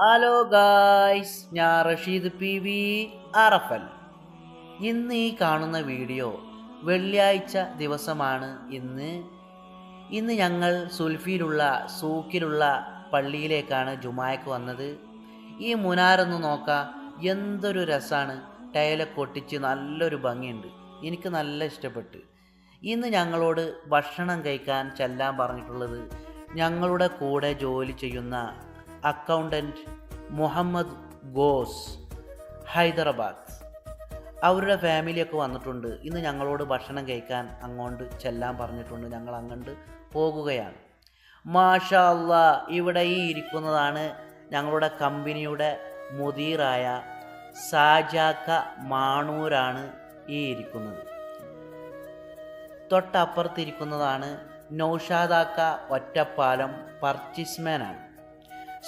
Hello guys ഞാൻ Rasheed P V അറഫൽ ഇന്ന് ഈ കാണുന്ന വീഡിയോ വെള്ളിയാഴ്ച ദിവസമാണ് ഇന്ന്. ഇന്ന് ഞങ്ങൾ സുൽഫിയിലുള്ള സൂക്കിലുള്ള പള്ളിയിലേക്കാണ് ജുമായക്ക് വന്നത്. ഈ മുനാരൊന്ന് നോക്കാം. എന്തൊരു രസമാണ് ടൈലൊക്കെ ഒട്ടിച്ച് നല്ലൊരു ഭംഗിയുണ്ട്. എനിക്ക് നല്ല ഇഷ്ടപ്പെട്ട്. ഇന്ന് ഞങ്ങളോട് ഭക്ഷണം കഴിക്കാൻ ചെല്ലാൻ പറഞ്ഞിട്ടുള്ളത് ഞങ്ങളുടെ കൂടെ ജോലി ചെയ്യുന്ന അക്കൗണ്ടന്റ് മുഹമ്മദ് ഗോസ് ഹൈദരാബാദ്. അവരുടെ ഫാമിലിയൊക്കെ വന്നിട്ടുണ്ട്. ഇന്ന് ഞങ്ങളോട് ഭക്ഷണം കഴിക്കാൻ അങ്ങോട്ട് ചെല്ലാൻ പറഞ്ഞിട്ടുണ്ട്. ഞങ്ങൾ അങ്ങോട്ട് പോകുകയാണ്. മാഷാ ഇവിടെ ഈ ഇരിക്കുന്നതാണ് ഞങ്ങളുടെ കമ്പനിയുടെ മുദീറായ സാജാക്ക മാണൂരാണ് ഈ ഇരിക്കുന്നത്. തൊട്ടപ്പുറത്തിരിക്കുന്നതാണ് നൗഷാദാക്ക ഒറ്റപ്പാലം പർച്ചിസ്മാനാണ്.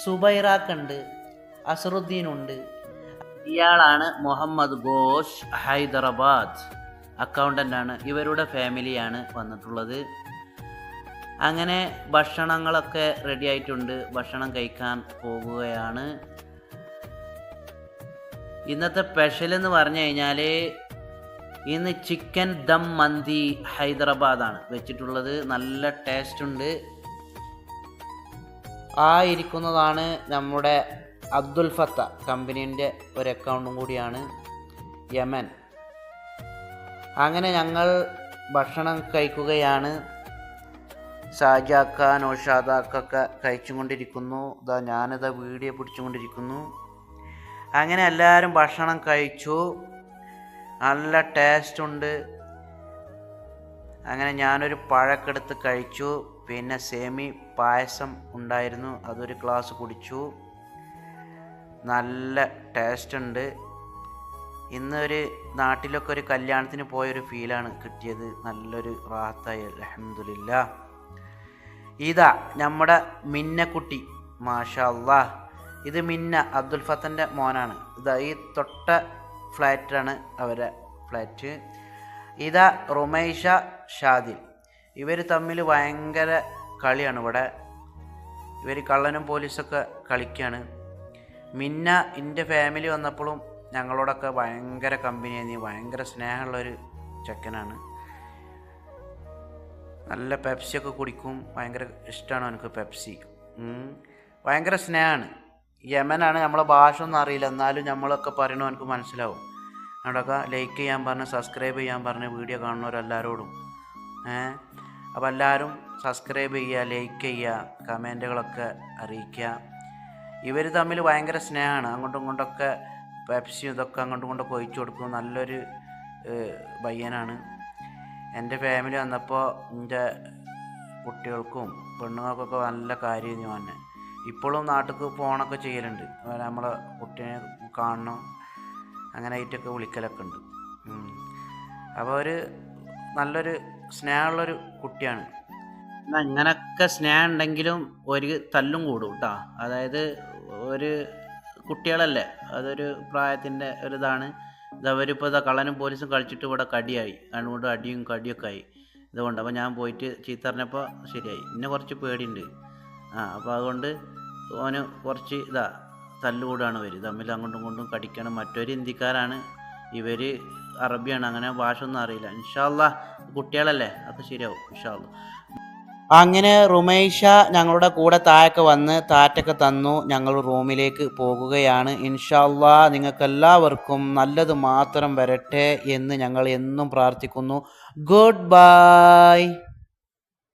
സുബൈറാക്കുണ്ട് അസറുദ്ദീനുണ്ട്. ഇയാളാണ് മുഹമ്മദ് ഘോഷ് ഹൈദരാബാദ് അക്കൗണ്ടന്റ് ആണ് ഇവരുടെ ഫാമിലിയാണ് വന്നിട്ടുള്ളത്. അങ്ങനെ ഭക്ഷണങ്ങളൊക്കെ റെഡി ആയിട്ടുണ്ട്. ഭക്ഷണം കഴിക്കാൻ പോകുകയാണ് ഇന്നത്തെ സ്പെഷ്യൽ എന്ന് പറഞ്ഞു കഴിഞ്ഞാൽ ഇന്ന് ചിക്കൻ ദം മന്തി ഹൈദരാബാദാണ് വെച്ചിട്ടുള്ളത്. നല്ല ടേസ്റ്റ് ഉണ്ട്. ആ ഇരിക്കുന്നതാണ് നമ്മുടെ അബ്ദുൽ ഫത്ത കമ്പനീന്റെ ഒരു അക്കൗണ്ടും കൂടിയാണ് യമൻ. അങ്ങനെ ഞങ്ങൾ ഭക്ഷണം കഴിക്കുകയാണ്. ഷാജാക്ക നൗഷാദാക്കൊക്കെ കഴിച്ചുകൊണ്ടിരിക്കുന്നു. ഇതാ ഞാനിതാ വീഡിയോ പിടിച്ചുകൊണ്ടിരിക്കുന്നു. അങ്ങനെ എല്ലാവരും ഭക്ഷണം കഴിച്ചു. നല്ല ടേസ്റ്റ് ഉണ്ട്. അങ്ങനെ ഞാനൊരു പഴക്കെടുത്ത് കഴിച്ചു. പിന്നെ സേമി പായസം ഉണ്ടായിരുന്നു. അതൊരു ഗ്ലാസ് കുടിച്ചു. നല്ല ടേസ്റ്റ് ഉണ്ട്. ഇന്നൊരു നാട്ടിലൊക്കെ ഒരു കല്യാണത്തിന് പോയൊരു ഫീലാണ് കിട്ടിയത്. നല്ലൊരു റാഹത്തായി. അലഹമില്ല ഇതാ നമ്മുടെ മിന്നക്കുട്ടി. മാഷാ അള്ളാ ഇത് മിന്ന അബ്ദുൽ ഫത്തന്റെ മോനാണ്. ഇതാ ഈ തൊട്ട ഫ്ലാറ്റാണ് അവരെ ഫ്ലാറ്റ് ഇതാ റുമൈഷ ഷാദിൽ. ഇവർ തമ്മിൽ ഭയങ്കര കളിയാണ് ഇവിടെ. ഇവർ കള്ളനും പോലീസൊക്കെ കളിക്കുകയാണ് മിന്ന എന്റെ ഫാമിലി വന്നപ്പോഴും ഞങ്ങളോടൊക്കെ ഭയങ്കര കമ്പനിയായിരുന്നു ഭയങ്കര സ്നേഹമുള്ളൊരു ചെക്കനാണ്. നല്ല പെപ്സിയൊക്കെ കുടിക്കും. ഭയങ്കര ഇഷ്ടമാണ് എനിക്ക് പെപ്സി. ഭയങ്കര സ്നേഹമാണ്. യമനാണ് നമ്മളെ ഭാഷ ഒന്നും അറിയില്ല. എന്നാലും നമ്മളൊക്കെ പറയണു എനിക്ക് മനസ്സിലാവും. അവിടെയൊക്കെ ലൈക്ക് ചെയ്യാൻ പറഞ്ഞ് സബ്സ്ക്രൈബ് ചെയ്യാൻ പറഞ്ഞ് വീഡിയോ കാണുന്നവരെല്ലാവരോടും ഏ? അപ്പോൾ എല്ലാവരും സബ്സ്ക്രൈബ് ചെയ്യുക ലൈക്ക് ചെയ്യുക കമന്റുകളൊക്കെ അറിയിക്കുക. ഇവർ തമ്മിൽ ഭയങ്കര സ്നേഹമാണ്. അങ്ങോട്ടും ഇങ്ങോട്ടൊക്കെ പെപ്സി ഇതൊക്കെ അങ്ങോട്ടും ഇങ്ങോട്ടൊക്കെ ഒഴിച്ചു കൊടുക്കും നല്ലൊരു പയ്യനാണ്. എന്റെ ഫാമിലി വന്നപ്പോൾ എന്റെ കുട്ടികൾക്കും പെണ്ണുങ്ങൾക്കൊക്കെ നല്ല കാര്യം ഞാൻ ഇപ്പോഴും നാട്ടിൽ ഫോണൊക്കെ ചെയ്യലുണ്ട്. നമ്മളെ കുട്ടീനെ കാണണം അങ്ങനെ ആയിട്ടൊക്കെ വിളിക്കലൊക്കെ ഉണ്ട്. അപ്പോൾ ഒരു നല്ലൊരു സ്നേഹമുള്ളൊരു കുട്ടിയാണ്. എന്നാൽ ഇങ്ങനൊക്കെ സ്നേഹം ഉണ്ടെങ്കിലും ഒരു തല്ലും കൂടും കേട്ടോ അതായത് ഒരു കുട്ടികളല്ലേ അതൊരു പ്രായത്തിന്റെ ഒരു ഇതാണ് ഇതവരിപ്പോൾ ഇതാ കള്ളനും പോലീസും കളിച്ചിട്ട് ഇവിടെ കടിയായി. അതുകൊണ്ട് അടിയും കടിയൊക്കെ ആയി. ഇതുകൊണ്ട് അപ്പോൾ ഞാൻ പോയിട്ട് ചീത്ത പറഞ്ഞപ്പോൾ ശരിയായി. എന്നെ കുറച്ച് പേടിയുണ്ട്. ആ അപ്പോൾ അതുകൊണ്ട് ഓന് കുറച്ച് ഇതാ തല്ലുകൂടാണ് ഇവർ തമ്മിൽ അങ്ങോട്ടും ഇങ്ങോട്ടും കടിക്കണം. മറ്റൊരു ഹിന്ദിക്കാരാണ് ഇവർ അറബിയാണ് അങ്ങനെ ഭാഷ ഒന്നും അറിയില്ല. ഇൻഷാല്ല കുട്ടികളല്ലേ അപ്പോൾ ശരിയാവും ഇൻഷാല്ല അങ്ങനെ റുമൈഷ ഞങ്ങളുടെ കൂടെ താഴൊക്കെ വന്ന് താറ്റൊക്കെ തന്നു ഞങ്ങൾ റൂമിലേക്ക് പോകുകയാണ്. ഇൻഷാല്ലാ നിങ്ങൾക്കെല്ലാവർക്കും നല്ലത് മാത്രം വരട്ടെ എന്ന് ഞങ്ങൾ എന്നും പ്രാർത്ഥിക്കുന്നു. Good bye.